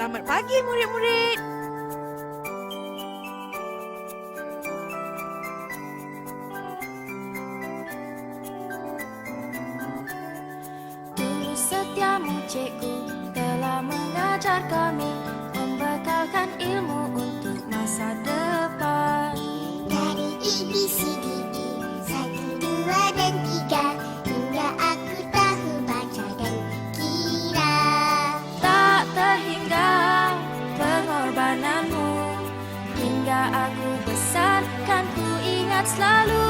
Selamat pagi murid-murid. Guru setiamu cikgu telah mengajar kami Membekalkan ilmu untuk masa depan Dari A, Hingga aku besar kan ku ingat selalu